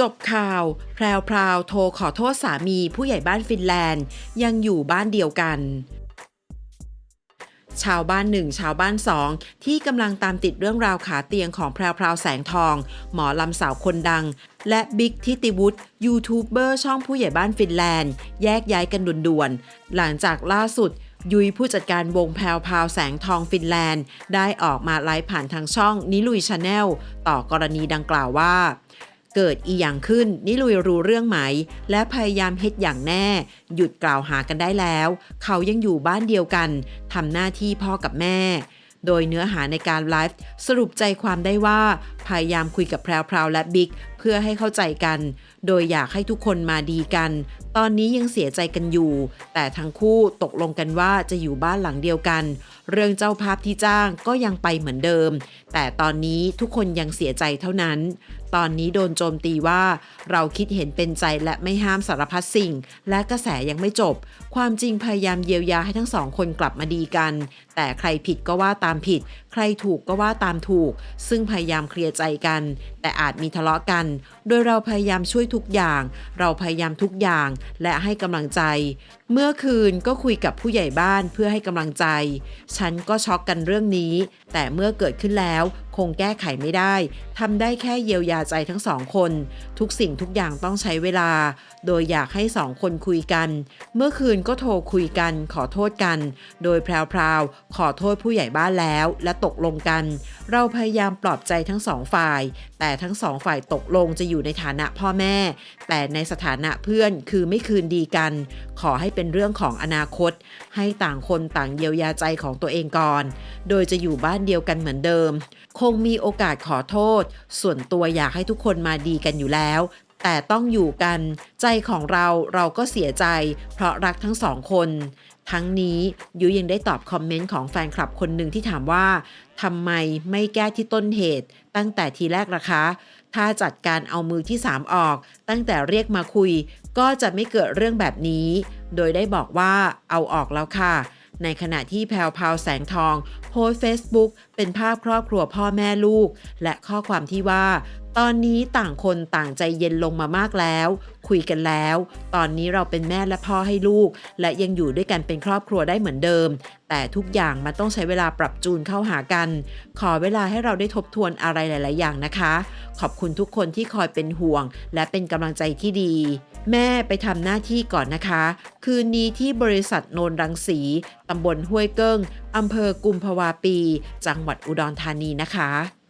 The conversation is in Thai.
จบข่าว แพรวพราวโทรขอโทษสามีผู้ใหญ่บ้านฟินแลนด์ ยังอยู่บ้านเดียวกัน ชาวบ้านหนึ่งชาวบ้านสองที่กำลังตามติดเรื่องราวขาเตียงของแพรวพราวแสงทอง หมอลำสาวคนดัง และบิ๊กทิติวุฒิยูทูบเบอร์ช่องผู้ใหญ่บ้านฟินแลนด์ แยกย้ายกันด่วนๆหลังจากล่าสุดยุยผู้จัดการวงแพรวพราวแสงทองฟินแลนด์ ได้ออกมาไลฟ์ผ่านทางช่องนิลุยชาแนลต่อกรณีดังกล่าวว่า เกิดอีอย่างขึ้นนิลุยรู้เรื่องไหม และพยายามเฮ็ดอย่างแน่ หยุดกล่าวหากันได้แล้ว เขายังอยู่บ้านเดียวกันทำหน้าที่พ่อกับแม่ โดยเนื้อหาในการไลฟ์สรุปใจความได้ว่า พยายามคุยกับแพรวๆและบิ๊ก พื่อให้เข้าใจกัน โดยอยากให้ทุกคนมาดีกัน ตอนนี้ยังเสียใจกันอยู่ แต่ทั้งคู่ตกลงกันว่าจะอยู่บ้านหลังเดียวกัน เรื่องเจ้าภาพที่จ้างก็ยังไปเหมือนเดิม แต่ตอนนี้ทุกคนยังเสียใจเท่านั้น ตอนนี้โดนโจมตีว่าเราคิดเห็นเป็นใจและไม่ห้ามสารพัดสิ่ง และกระแสยังไม่จบ ความจริงพยายามเยียวยาให้ทั้งสองคนกลับมาดีกัน แต่ใครผิดก็ว่าตามผิด ใครถูกก็ว่าตามถูก ซึ่งพยายามเคลียร์ใจกัน แต่อาจมีทะเลาะกันโดยเราพยายามช่วยทุกอย่าง เราพยายามทุกอย่างและให้กำลังใจ เมื่อคืนก็คุยกับผู้ใหญ่บ้านเพื่อให้กำลังใจ ฉันก็ช็อกกันเรื่องนี้ แต่เมื่อเกิดขึ้นแล้วคงแก้ไขไม่ได้ทำได้แค่เยียวยาใจทั้งสองคน ทุกสิ่งทุกอย่างต้องใช้เวลา โดยอยากให้สองคนคุยกัน เมื่อคืนก็โทรคุยกัน ขอโทษกัน โดยแพรวๆขอโทษผู้ใหญ่บ้านแล้ว และตกลงกัน เราพยายามปลอบใจทั้งสองฝ่าย แต่ทั้งสองฝ่ายตกลงจะอยู่ในฐานะพ่อแม่ แต่ในสถานะเพื่อนคือไม่คืนดีกัน ขอให้เป็นเรื่องของอนาคต ให้ต่างคนต่างเยียวยาใจของตัวเองก่อน โดยจะอยู่บ้านเดียวกันเหมือนเดิม คงมีโอกาสขอโทษ ส่วนตัวอยากให้ทุกคนมาดีกันอยู่แล้ว แต่ต้องอยู่กัน ใจของเราเราก็เสียใจ เพราะรักทั้งสองคน ทั้งนี้ยุยังได้ตอบคอมเมนต์ของแฟนคลับคนหนึ่งที่ถามว่าทำไมไม่แก้ที่ต้นเหตุ ตั้งแต่ทีแรกล่ะคะ ถ้าจัดการเอามือที่ 3 ออก ตั้งแต่เรียกมาคุย ก็จะไม่เกิดเรื่องแบบนี้ โดยได้บอกว่าเอาออกแล้วค่ะ ในขณะที่แพลวพาวแสงทองโพสเฟซบุ๊กเป็นภาพครอบครัวพ่อแม่ลูก และข้อความที่ว่า ตอนนี้ต่างคนต่างใจเย็นลงมามากแล้ว คุยกันแล้ว ตอนนี้เราเป็นแม่และพ่อให้ลูก และยังอยู่ด้วยกันเป็นครอบครัวได้เหมือนเดิม แต่ทุกอย่างมันต้องใช้เวลาปรับจูนเข้าหากัน ขอเวลาให้เราได้ทบทวนอะไรหลาย ๆ อย่างนะคะ ขอบคุณทุกคนที่คอยเป็นห่วง และเป็นกำลังใจที่ดี แม่ไปทำหน้าที่ก่อนนะคะ คืนนี้ที่บริษัทโนนรังสีตำบลห้วยเกิ้งอำเภอกุมภาวาปี จังหวัดอุดรธานีนะคะ